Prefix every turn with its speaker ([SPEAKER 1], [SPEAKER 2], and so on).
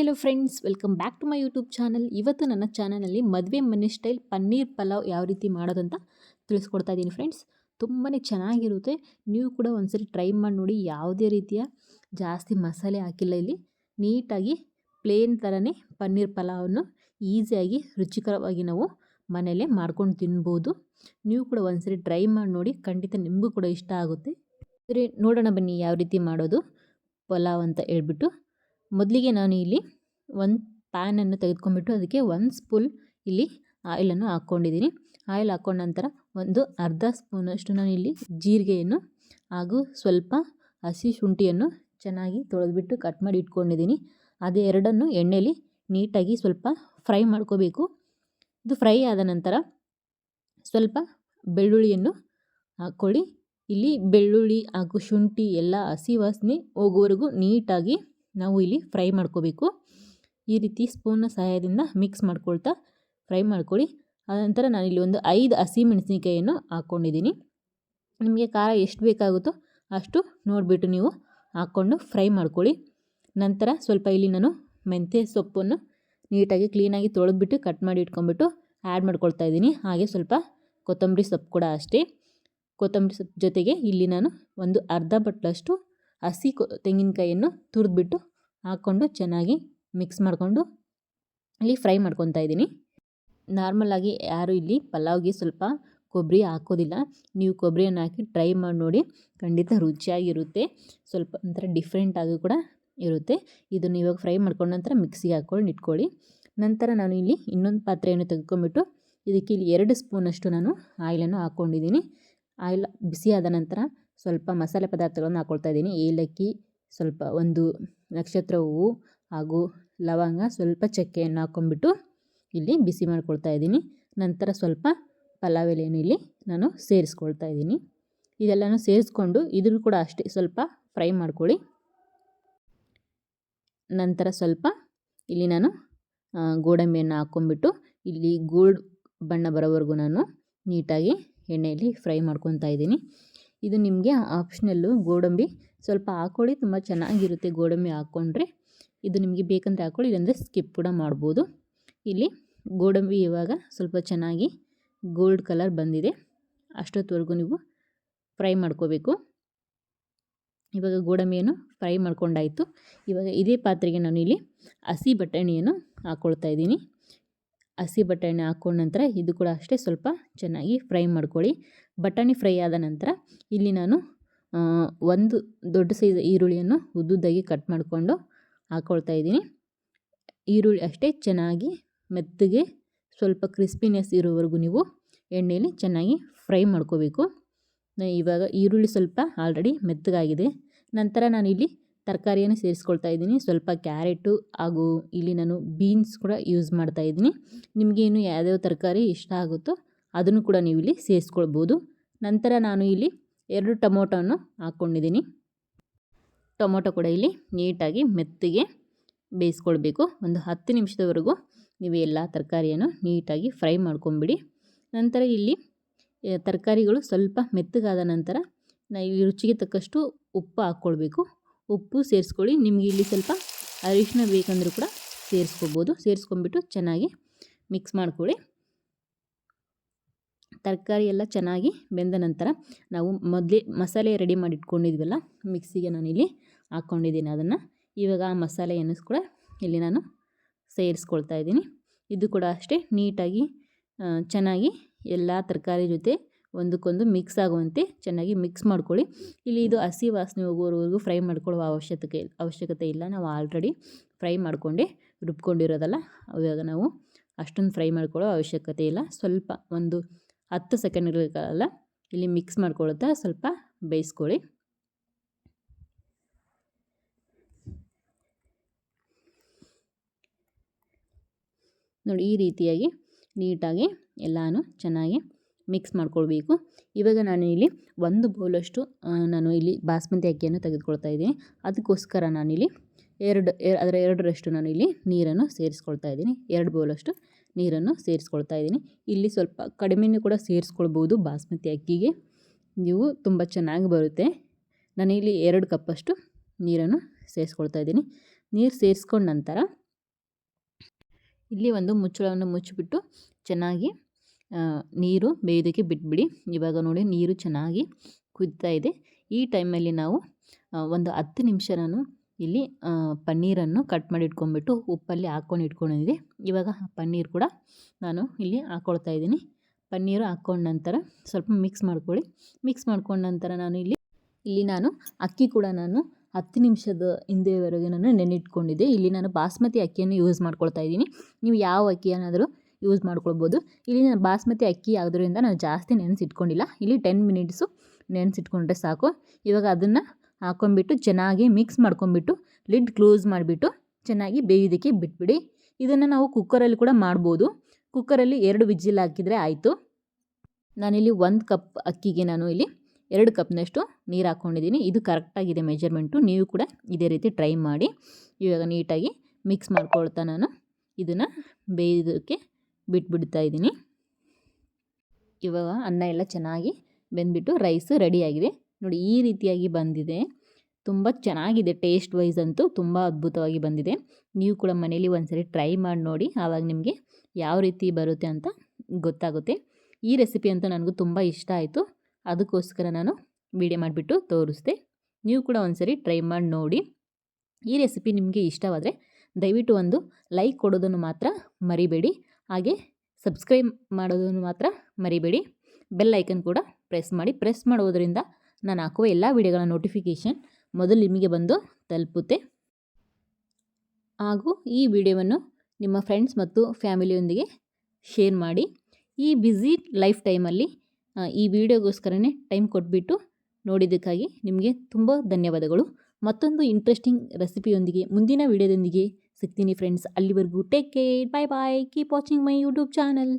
[SPEAKER 1] Hello friends welcome back to my YouTube channel ಇವತ್ತು ನನ್ನ ಚಾನಲಲ್ಲಿ ಮದುವೆ ಮನೆ ಸ್ಟೈಲ್ ಪನ್ನೀರ್ ಪಲಾವ್ ಯಾವ ರೀತಿ ಮಾಡೋದು ಅಂತ ತಿಳಿಸ್ಕೊಡ್ತಾ ಇದ್ದೀನಿ ಫ್ರೆಂಡ್ಸ್ ತುಂಬಾ ಚೆನ್ನಾಗಿರುತ್ತೆ. ನೀವು ಕೂಡ ಒಂದ್ಸರಿ ಟ್ರೈ ಮಾಡಿ ನೋಡಿ ಯಾವುದೇ ರೀತಿಯ ಜಾಸ್ತಿ ಮಸಾಲೆ ಹಾಕಿಲ್ಲ ಇಲ್ಲಿ. ನೀಟಾಗಿ ಪ್ಲೇನ್ ಥರನೇ ಪನ್ನೀರ್ ಪಲಾವನ್ನು ಈಸಿಯಾಗಿ ರುಚಿಕರವಾಗಿ ನಾವು ಮನೆಯಲ್ಲೇ ಮಾಡ್ಕೊಂಡು ತಿನ್ಬೋದು. ನೀವು ಕೂಡ ಒಂದ್ಸರಿ ಟ್ರೈ ಮಾಡಿ ನೋಡಿ, ಖಂಡಿತ ನಿಮಗೂ ಕೂಡ ಇಷ್ಟ ಆಗುತ್ತೆ. ಸರಿ, ನೋಡೋಣ ಬನ್ನಿ ಯಾವ ರೀತಿ ಮಾಡೋದು ಪಲಾವ್ ಅಂತ ಹೇಳ್ಬಿಟ್ಟು. ಮೊದಲಿಗೆ ನಾನು ಇಲ್ಲಿ ಒಂದು ಪ್ಯಾನನ್ನು ತೆಗೆದುಕೊಂಡ್ಬಿಟ್ಟು ಅದಕ್ಕೆ ಒಂದು ಸ್ಪೂನ್ ಇಲ್ಲಿ ಆಯಿಲನ್ನು ಹಾಕ್ಕೊಂಡಿದ್ದೀನಿ. ಆಯಿಲ್ ಹಾಕ್ಕೊಂಡ ನಂತರ ಒಂದು ಅರ್ಧ ಸ್ಪೂನಷ್ಟು ನಾನು ಇಲ್ಲಿ ಜೀರಿಗೆಯನ್ನು ಹಾಗೂ ಸ್ವಲ್ಪ ಹಸಿ ಶುಂಠಿಯನ್ನು ಚೆನ್ನಾಗಿ ತೊಳೆದ್ಬಿಟ್ಟು ಕಟ್ ಮಾಡಿ ಇಟ್ಕೊಂಡಿದ್ದೀನಿ. ಅದೇ ಎರಡನ್ನು ಎಣ್ಣೆಯಲ್ಲಿ ನೀಟಾಗಿ ಸ್ವಲ್ಪ ಫ್ರೈ ಮಾಡ್ಕೋಬೇಕು. ಇದು ಫ್ರೈ ಆದ ನಂತರ ಸ್ವಲ್ಪ ಬೆಳ್ಳುಳ್ಳಿಯನ್ನು ಹಾಕ್ಕೊಳ್ಳಿ. ಇಲ್ಲಿ ಬೆಳ್ಳುಳ್ಳಿ ಹಾಗೂ ಶುಂಠಿ ಎಲ್ಲ ಹಸಿ ವಾಸನೆ ಹೋಗುವವರೆಗೂ ನೀಟಾಗಿ ನಾವು ಇಲ್ಲಿ ಫ್ರೈ ಮಾಡ್ಕೋಬೇಕು. ಈ ರೀತಿ ಸ್ಪೂನ್ನ ಸಹಾಯದಿಂದ ಮಿಕ್ಸ್ ಮಾಡ್ಕೊಳ್ತಾ ಫ್ರೈ ಮಾಡ್ಕೊಳ್ಳಿ. ಆನಂತರ ನಾನಿಲ್ಲಿ ಒಂದು ಐದು ಹಸಿ ಮೆಣಸಿನಕಾಯಿಯನ್ನು ಹಾಕ್ಕೊಂಡಿದ್ದೀನಿ. ನಿಮಗೆ ಖಾರ ಎಷ್ಟು ಬೇಕಾಗುತ್ತೋ ಅಷ್ಟು ನೋಡಿಬಿಟ್ಟು ನೀವು ಹಾಕ್ಕೊಂಡು ಫ್ರೈ ಮಾಡ್ಕೊಳ್ಳಿ. ನಂತರ ಸ್ವಲ್ಪ ಇಲ್ಲಿ ನಾನು ಮೆಂತ್ಯ ಸೊಪ್ಪನ್ನು ನೀಟಾಗಿ ಕ್ಲೀನಾಗಿ ತೊಳೆದ್ಬಿಟ್ಟು ಕಟ್ ಮಾಡಿ ಇಟ್ಕೊಂಡ್ಬಿಟ್ಟು ಆ್ಯಡ್ ಮಾಡ್ಕೊಳ್ತಾ ಇದ್ದೀನಿ. ಹಾಗೆ ಸ್ವಲ್ಪ ಕೊತ್ತಂಬರಿ ಸೊಪ್ಪು ಕೂಡ ಅಷ್ಟೇ. ಕೊತ್ತಂಬರಿ ಸೊಪ್ಪು ಜೊತೆಗೆ ಇಲ್ಲಿ ನಾನು ಒಂದು ಅರ್ಧ ಬಟ್ಲಷ್ಟು ಹಸಿ ತೆಂಗಿನಕಾಯಿಯನ್ನು ತುರಿದ್ಬಿಟ್ಟು ಹಾಕ್ಕೊಂಡು ಚೆನ್ನಾಗಿ ಮಿಕ್ಸ್ ಮಾಡಿಕೊಂಡು ಇಲ್ಲಿ ಫ್ರೈ ಮಾಡ್ಕೊತಾ ಇದ್ದೀನಿ. ನಾರ್ಮಲಾಗಿ ಯಾರು ಇಲ್ಲಿ ಪಲಾವ್ಗೆ ಸ್ವಲ್ಪ ಕೊಬ್ಬರಿ ಹಾಕೋದಿಲ್ಲ. ನೀವು ಕೊಬ್ಬರಿಯನ್ನು ಹಾಕಿ ಟ್ರೈ ಮಾಡಿ ನೋಡಿ, ಖಂಡಿತ ರುಚಿಯಾಗಿರುತ್ತೆ. ಸ್ವಲ್ಪ ಒಂಥರ ಡಿಫ್ರೆಂಟಾಗಿ ಕೂಡ ಇರುತ್ತೆ. ಇದನ್ನು ಇವಾಗ ಫ್ರೈ ಮಾಡ್ಕೊಂಡ ನಂತರ ಮಿಕ್ಸಿಗೆ ಹಾಕ್ಕೊಂಡು ಇಟ್ಕೊಳ್ಳಿ. ನಂತರ ನಾನು ಇಲ್ಲಿ ಇನ್ನೊಂದು ಪಾತ್ರೆಯನ್ನು ತೆಗೆದುಕೊಂಡ್ಬಿಟ್ಟು ಇದಕ್ಕೆ ಇಲ್ಲಿ ಎರಡು ಸ್ಪೂನಷ್ಟು ನಾನು ಆಯಿಲನ್ನು ಹಾಕ್ಕೊಂಡಿದ್ದೀನಿ. ಆಯಿಲ್ ಬಿಸಿಯಾದ ನಂತರ ಸ್ವಲ್ಪ ಮಸಾಲೆ ಪದಾರ್ಥಗಳನ್ನು ಹಾಕ್ಕೊಳ್ತಾ ಇದ್ದೀನಿ. ಏಲಕ್ಕಿ, ಸ್ವಲ್ಪ ಒಂದು ನಕ್ಷತ್ರ ಹೂವು ಹಾಗೂ ಲವಂಗ ಸ್ವಲ್ಪ ಚಕ್ಕೆಯನ್ನು ಹಾಕ್ಕೊಂಬಿಟ್ಟು ಇಲ್ಲಿ ಬಿಸಿ ಮಾಡ್ಕೊಳ್ತಾ ಇದ್ದೀನಿ. ನಂತರ ಸ್ವಲ್ಪ ಪಲಾವ್ ಎಲೆಯನ್ನು ಇಲ್ಲಿ ನಾನು ಸೇರಿಸ್ಕೊಳ್ತಾ ಇದ್ದೀನಿ. ಇದೆಲ್ಲನೂ ಸೇರಿಸ್ಕೊಂಡು ಇದನ್ನು ಕೂಡ ಅಷ್ಟೇ ಸ್ವಲ್ಪ ಫ್ರೈ ಮಾಡ್ಕೊಳ್ಳಿ. ನಂತರ ಸ್ವಲ್ಪ ಇಲ್ಲಿ ನಾನು ಗೋಡಂಬಿಯನ್ನು ಹಾಕ್ಕೊಂಡ್ಬಿಟ್ಟು ಇಲ್ಲಿ ಗೋಲ್ಡ್ ಬಣ್ಣ ಬರೋವರೆಗೂ ನಾನು ನೀಟಾಗಿ ಎಣ್ಣೆಯಲ್ಲಿ ಫ್ರೈ ಮಾಡ್ಕೊತಾ ಇದ್ದೀನಿ. ಇದು ನಿಮಗೆ ಆಪ್ಷನಲ್ಲು ಗೋಡಂಬಿ ಸ್ವಲ್ಪ ಹಾಕ್ಕೊಳ್ಳಿ ತುಂಬ ಚೆನ್ನಾಗಿರುತ್ತೆ ಗೋಡಂಬಿ ಹಾಕ್ಕೊಂಡ್ರೆ ಇದು ನಿಮಗೆ ಬೇಕಂದರೆ ಹಾಕ್ಕೊಳ್ಳಿ ಇಲ್ಲಾಂದರೆ ಸ್ಕಿಪ್ ಕೂಡ ಮಾಡ್ಬೋದು. ಇಲ್ಲಿ ಗೋಡಂಬಿ ಇವಾಗ ಸ್ವಲ್ಪ ಚೆನ್ನಾಗಿ ಗೋಲ್ಡ್ ಕಲರ್ ಬಂದಿದೆ. ಅಷ್ಟೊತ್ತವರೆಗೂ ನೀವು ಫ್ರೈ ಮಾಡ್ಕೋಬೇಕು. ಇವಾಗ ಗೋಡಂಬಿಯನ್ನು ಫ್ರೈ ಮಾಡ್ಕೊಂಡಾಯಿತು. ಇವಾಗ ಇದೇ ಪಾತ್ರೆಗೆ ನಾನು ಇಲ್ಲಿ ಹಸಿ ಬಟಾಣಿಯನ್ನು ಹಾಕ್ಕೊಳ್ತಾ ಇದ್ದೀನಿ. ಹಸಿ ಬಟಾಣಿ ಹಾಕೊಂಡ ನಂತರ ಇದು ಕೂಡ ಅಷ್ಟೇ ಸ್ವಲ್ಪ ಚೆನ್ನಾಗಿ ಫ್ರೈ ಮಾಡ್ಕೊಳ್ಳಿ. ಬಟಾಣಿ ಫ್ರೈ ಆದ ನಂತರ ಇಲ್ಲಿ ನಾನು ಒಂದು ದೊಡ್ಡ ಸೈಜ್ ಈರುಳ್ಳಿಯನ್ನು ಉದ್ದುದ್ದಾಗಿ ಕಟ್ ಮಾಡಿಕೊಂಡು ಹಾಕ್ಕೊಳ್ತಾ ಇದ್ದೀನಿ. ಈರುಳ್ಳಿ ಅಷ್ಟೇ ಚೆನ್ನಾಗಿ ಮೆತ್ತಗೆ ಸ್ವಲ್ಪ ಕ್ರಿಸ್ಪಿನೆಸ್ ಇರೋವರೆಗೂ ನೀವು ಎಣ್ಣೆಯಲ್ಲಿ ಚೆನ್ನಾಗಿ ಫ್ರೈ ಮಾಡ್ಕೋಬೇಕು. ಇವಾಗ ಈರುಳ್ಳಿ ಸ್ವಲ್ಪ ಆಲ್ರೆಡಿ ಮೆತ್ತಗಾಗಿದೆ. ನಂತರ ನಾನು ಇಲ್ಲಿ ತರಕಾರಿಯನ್ನು ಸೇರಿಸ್ಕೊಳ್ತಾ ಇದ್ದೀನಿ. ಸ್ವಲ್ಪ ಕ್ಯಾರೆಟು ಹಾಗೂ ಇಲ್ಲಿ ನಾನು ಬೀನ್ಸ್ ಕೂಡ ಯೂಸ್ ಮಾಡ್ತಾ ಇದ್ದೀನಿ. ನಿಮಗೆ ಇನ್ನು ಯಾವ್ಯಾವ ತರಕಾರಿ ಇಷ್ಟ ಆಗುತ್ತೋ ಅದನ್ನು ಕೂಡ ನೀವು ಇಲ್ಲಿ ಸೇರಿಸ್ಕೊಳ್ಬೋದು. ನಂತರ ನಾನು ಇಲ್ಲಿ ಎರಡು ಟೊಮೊಟೊವನ್ನು ಹಾಕ್ಕೊಂಡಿದ್ದೀನಿ. ಟೊಮೊಟೊ ಕೂಡ ಇಲ್ಲಿ ನೀಟಾಗಿ ಮೆತ್ತಗೆ ಬೇಯಿಸ್ಕೊಳ್ಬೇಕು. ಒಂದು ಹತ್ತು ನಿಮಿಷದವರೆಗೂ ನೀವು ಎಲ್ಲ ತರಕಾರಿಯನ್ನು ನೀಟಾಗಿ ಫ್ರೈ ಮಾಡ್ಕೊಂಬಿಡಿ. ನಂತರ ಇಲ್ಲಿ ತರಕಾರಿಗಳು ಸ್ವಲ್ಪ ಮೆತ್ತಗಾದ ನಂತರ ನಾ ರುಚಿಗೆ ತಕ್ಕಷ್ಟು ಉಪ್ಪು ಹಾಕ್ಕೊಳ್ಬೇಕು. ಉಪ್ಪು ಸೇರಿಸ್ಕೊಳ್ಳಿ. ನಿಮಗೆ ಇಲ್ಲಿ ಸ್ವಲ್ಪ ಅರಿಶಿನ ಬೇಕಂದರೂ ಕೂಡ ಸೇರಿಸ್ಕೊಬೋದು. ಸೇರಿಸ್ಕೊಂಬಿಟ್ಟು ಚೆನ್ನಾಗಿ ಮಿಕ್ಸ್ ಮಾಡ್ಕೊಳ್ಳಿ. ತರಕಾರಿ ಎಲ್ಲ ಚೆನ್ನಾಗಿ ಬೆಂದ ನಂತರ ನಾವು ಮೊದಲೇ ಮಸಾಲೆ ರೆಡಿ ಮಾಡಿ ಇಟ್ಕೊಂಡಿದ್ವಲ್ಲ ಮಿಕ್ಸಿಗೆ ನಾನಿಲ್ಲಿ ಹಾಕ್ಕೊಂಡಿದ್ದೀನಿ ಅದನ್ನು. ಇವಾಗ ಆ ಮಸಾಲೆಯನ್ನು ಕೂಡ ಇಲ್ಲಿ ನಾನು ಸೇರಿಸ್ಕೊಳ್ತಾ ಇದ್ದೀನಿ. ಇದು ಕೂಡ ಅಷ್ಟೇ ನೀಟಾಗಿ ಚೆನ್ನಾಗಿ ಎಲ್ಲ ತರಕಾರಿ ಜೊತೆ ಒಂದಕ್ಕೊಂದು ಮಿಕ್ಸ್ ಆಗುವಂತೆ ಚೆನ್ನಾಗಿ ಮಿಕ್ಸ್ ಮಾಡ್ಕೊಳ್ಳಿ. ಇಲ್ಲಿ ಇದು ಹಸಿ ವಾಸನೆ ಹೋಗೋವರೆಗೂ ಫ್ರೈ ಮಾಡ್ಕೊಳ್ಳುವ ಅವಶ್ಯಕತೆ ಅವಶ್ಯಕತೆ ಇಲ್ಲ. ನಾವು ಆಲ್ರೆಡಿ ಫ್ರೈ ಮಾಡಿಕೊಂಡೆ, ರುಬ್ಕೊಂಡಿರೋದಲ್ಲ, ಅವಾಗ ನಾವು ಅಷ್ಟೊಂದು ಫ್ರೈ ಮಾಡ್ಕೊಳ್ಳೋ ಅವಶ್ಯಕತೆ ಇಲ್ಲ. ಸ್ವಲ್ಪ ಒಂದು ಹತ್ತು ಸೆಕೆಂಡ್ಗಳಲ್ಲ ಇಲ್ಲಿ ಮಿಕ್ಸ್ ಮಾಡ್ಕೊಳ್ಳುತ್ತಾ ಸ್ವಲ್ಪ ಬೇಯಿಸ್ಕೊಳ್ಳಿ. ನೋಡಿ ಈ ರೀತಿಯಾಗಿ ನೀಟಾಗಿ ಎಲ್ಲನೂ ಚೆನ್ನಾಗಿ ಮಿಕ್ಸ್ ಮಾಡ್ಕೊಳ್ಬೇಕು. ಇವಾಗ ನಾನು ಇಲ್ಲಿ ಒಂದು ಬೌಲಷ್ಟು ನಾನು ಇಲ್ಲಿ ಬಾಸ್ಮತಿ ಅಕ್ಕಿಯನ್ನು ತೆಗೆದುಕೊಳ್ತಾ ಇದ್ದೀನಿ. ಅದಕ್ಕೋಸ್ಕರ ನಾನಿಲ್ಲಿ ಎರಡು ಅದರ ಎರಡರಷ್ಟು ನಾನು ಇಲ್ಲಿ ನೀರನ್ನು ಸೇರಿಸ್ಕೊಳ್ತಾ ಇದ್ದೀನಿ. ಎರಡು ಬೌಲಷ್ಟು ನೀರನ್ನು ಸೇರಿಸ್ಕೊಳ್ತಾ ಇದ್ದೀನಿ. ಇಲ್ಲಿ ಸ್ವಲ್ಪ ಕಡಿಮೆನೂ ಕೂಡ ಸೇರಿಸ್ಕೊಳ್ಬೋದು ಬಾಸ್ಮತಿ ಅಕ್ಕಿಗೆ. ನೀವು ತುಂಬ ಚೆನ್ನಾಗಿ ಬರುತ್ತೆ. ನಾನು ಇಲ್ಲಿ ಎರಡು ಕಪ್ಪಷ್ಟು ನೀರನ್ನು ಸೇರಿಸ್ಕೊಳ್ತಾ ಇದ್ದೀನಿ. ನೀರು ಸೇರಿಸ್ಕೊಂಡ ನಂತರ ಇಲ್ಲಿ ಒಂದು ಮುಚ್ಚಳವನ್ನು ಮುಚ್ಚಿಬಿಟ್ಟು ಚೆನ್ನಾಗಿ ನೀರು ಬೇಯೋದಕ್ಕೆ ಬಿಟ್ಬಿಡಿ. ಇವಾಗ ನೋಡಿ ನೀರು ಚೆನ್ನಾಗಿ ಕುದ್ತಾ ಇದೆ. ಈ ಟೈಮಲ್ಲಿ ನಾವು ಒಂದು ಹತ್ತು ನಿಮಿಷ ನಾನು ಇಲ್ಲಿ ಪನ್ನೀರನ್ನು ಕಟ್ ಮಾಡಿ ಇಟ್ಕೊಂಡ್ಬಿಟ್ಟು ಉಪ್ಪಲ್ಲಿ ಹಾಕ್ಕೊಂಡು ಇಟ್ಕೊಂಡಿದ್ದೆ ಇವಾಗ ಪನ್ನೀರ್ ಕೂಡ ನಾನು ಇಲ್ಲಿ ಹಾಕ್ಕೊಳ್ತಾ ಇದ್ದೀನಿ. ಪನ್ನೀರು ಹಾಕ್ಕೊಂಡ ನಂತರ ಸ್ವಲ್ಪ ಮಿಕ್ಸ್ ಮಾಡ್ಕೊಳ್ಳಿ. ಮಿಕ್ಸ್ ಮಾಡ್ಕೊಂಡ ನಂತರ ನಾನು ಇಲ್ಲಿ ಇಲ್ಲಿ ನಾನು ಅಕ್ಕಿ ಕೂಡ ನಾನು ಹತ್ತು ನಿಮಿಷದ ಹಿಂದೆವರೆಗೆ ನಾನು ನೆನೆಟ್ಕೊಂಡಿದ್ದೆ ಇಲ್ಲಿ ನಾನು ಬಾಸ್ಮತಿ ಅಕ್ಕಿಯನ್ನು ಯೂಸ್ ಮಾಡ್ಕೊಳ್ತಾ ಇದ್ದೀನಿ. ನೀವು ಯಾವ ಅಕ್ಕಿಯನ್ನಾದರೂ ಯೂಸ್ ಮಾಡ್ಕೊಳ್ಬೋದು. ಇಲ್ಲಿ ನಾನು ಬಾಸ್ಮತಿ ಅಕ್ಕಿ ಆಗೋದ್ರಿಂದ ನಾನು ಜಾಸ್ತಿ ನೆನೆಸಿಟ್ಕೊಂಡಿಲ್ಲ. ಇಲ್ಲಿ ಟೆನ್ ಮಿನಿಟ್ಸು ನೆನೆಸಿಟ್ಕೊಂಡ್ರೆ ಸಾಕು. ಇವಾಗ ಅದನ್ನು ಹಾಕೊಂಡ್ಬಿಟ್ಟು ಚೆನ್ನಾಗಿ ಮಿಕ್ಸ್ ಮಾಡ್ಕೊಂಬಿಟ್ಟು ಲಿಡ್ ಕ್ಲೋಸ್ ಮಾಡಿಬಿಟ್ಟು ಚೆನ್ನಾಗಿ ಬೇಯೋದಕ್ಕೆ ಬಿಟ್ಬಿಡಿ. ಇದನ್ನು ನಾವು ಕುಕ್ಕರಲ್ಲಿ ಕೂಡ ಮಾಡ್ಬೋದು. ಕುಕ್ಕರಲ್ಲಿ ಎರಡು ವಿಜಿಲ್ ಹಾಕಿದರೆ ಆಯಿತು. ನಾನಿಲ್ಲಿ ಒಂದು ಕಪ್ ಅಕ್ಕಿಗೆ ನಾನು ಇಲ್ಲಿ ಎರಡು ಕಪ್ನಷ್ಟು ನೀರು ಹಾಕ್ಕೊಂಡಿದ್ದೀನಿ ಇದು ಕರೆಕ್ಟಾಗಿದೆ ಮೆಜರ್ಮೆಂಟು ನೀವು ಕೂಡ ಇದೇ ರೀತಿ ಟ್ರೈ ಮಾಡಿ. ಇವಾಗ ನೀಟಾಗಿ ಮಿಕ್ಸ್ ಮಾಡ್ಕೊಳ್ತಾ ನಾನು ಇದನ್ನು ಬೇಯೋದಕ್ಕೆ ಬಿಟ್ಬಿಡ್ತಾ ಇದ್ದೀನಿ. ಇವಾಗ ಅನ್ನ ಎಲ್ಲ ಚೆನ್ನಾಗಿ ಬೆಂದ್ಬಿಟ್ಟು ರೈಸ್ ರೆಡಿಯಾಗಿದೆ. ನೋಡಿ, ಈ ರೀತಿಯಾಗಿ ಬಂದಿದೆ. ತುಂಬ ಚೆನ್ನಾಗಿದೆ ಟೇಸ್ಟ್ ವೈಸ್ ಅಂತೂ ತುಂಬ ಅದ್ಭುತವಾಗಿ ಬಂದಿದೆ. ನೀವು ಕೂಡ ಮನೇಲಿ ಒಂದ್ಸರಿ ಟ್ರೈ ಮಾಡಿ ನೋಡಿ, ಆವಾಗ ನಿಮಗೆ ಯಾವ ರೀತಿ ಬರುತ್ತೆ ಅಂತ ಗೊತ್ತಾಗುತ್ತೆ. ಈ ರೆಸಿಪಿ ಅಂತೂ ನನಗೂ ತುಂಬ ಇಷ್ಟ ಆಯಿತು. ಅದಕ್ಕೋಸ್ಕರ ನಾನು ವಿಡಿಯೋ ಮಾಡಿಬಿಟ್ಟು ತೋರಿಸ್ದೆ. ನೀವು ಕೂಡ ಒಂದ್ಸರಿ ಟ್ರೈ ಮಾಡಿ ನೋಡಿ. ಈ ರೆಸಿಪಿ ನಿಮಗೆ ಇಷ್ಟವಾದರೆ ದಯವಿಟ್ಟು ಒಂದು ಲೈಕ್ ಕೊಡೋದನ್ನು ಮಾತ್ರ ಮರಿಬೇಡಿ. ಹಾಗೆ ಸಬ್ಸ್ಕ್ರೈಬ್ ಮಾಡೋದನ್ನು ಮಾತ್ರ ಮರಿಬೇಡಿ. ಬೆಲ್ ಐಕನ್ ಕೂಡ ಪ್ರೆಸ್ ಮಾಡಿ ಪ್ರೆಸ್ ಮಾಡುವುದರಿಂದ ನಾನು ಹಾಕುವ ಎಲ್ಲ ವಿಡಿಯೋಗಳ ನೋಟಿಫಿಕೇಷನ್ ಮೊದಲು ನಿಮಗೆ ಬಂದು ತಲುಪುತ್ತೆ. ಹಾಗೂ ಈ ವಿಡಿಯೋವನ್ನು ನಿಮ್ಮ ಫ್ರೆಂಡ್ಸ್ ಮತ್ತು ಫ್ಯಾಮಿಲಿಯೊಂದಿಗೆ ಶೇರ್ ಮಾಡಿ. ಈ ಬ್ಯುಸಿ ಲೈಫ್ ಟೈಮಲ್ಲಿ ಈ ವಿಡಿಯೋಗೋಸ್ಕರನೇ ಟೈಮ್ ಕೊಟ್ಬಿಟ್ಟು ನೋಡಿದ್ದಕ್ಕಾಗಿ ನಿಮಗೆ ತುಂಬ ಧನ್ಯವಾದಗಳು. ಮತ್ತೊಂದು ಇಂಟ್ರೆಸ್ಟಿಂಗ್ ರೆಸಿಪಿಯೊಂದಿಗೆ ಮುಂದಿನ ವಿಡಿಯೋದೊಂದಿಗೆ ಸಿಗ್ತೀನಿ ಫ್ರೆಂಡ್ಸ್ ಅಲ್ಲಿವರೆಗೂ take care bye bye keep watching my YouTube channel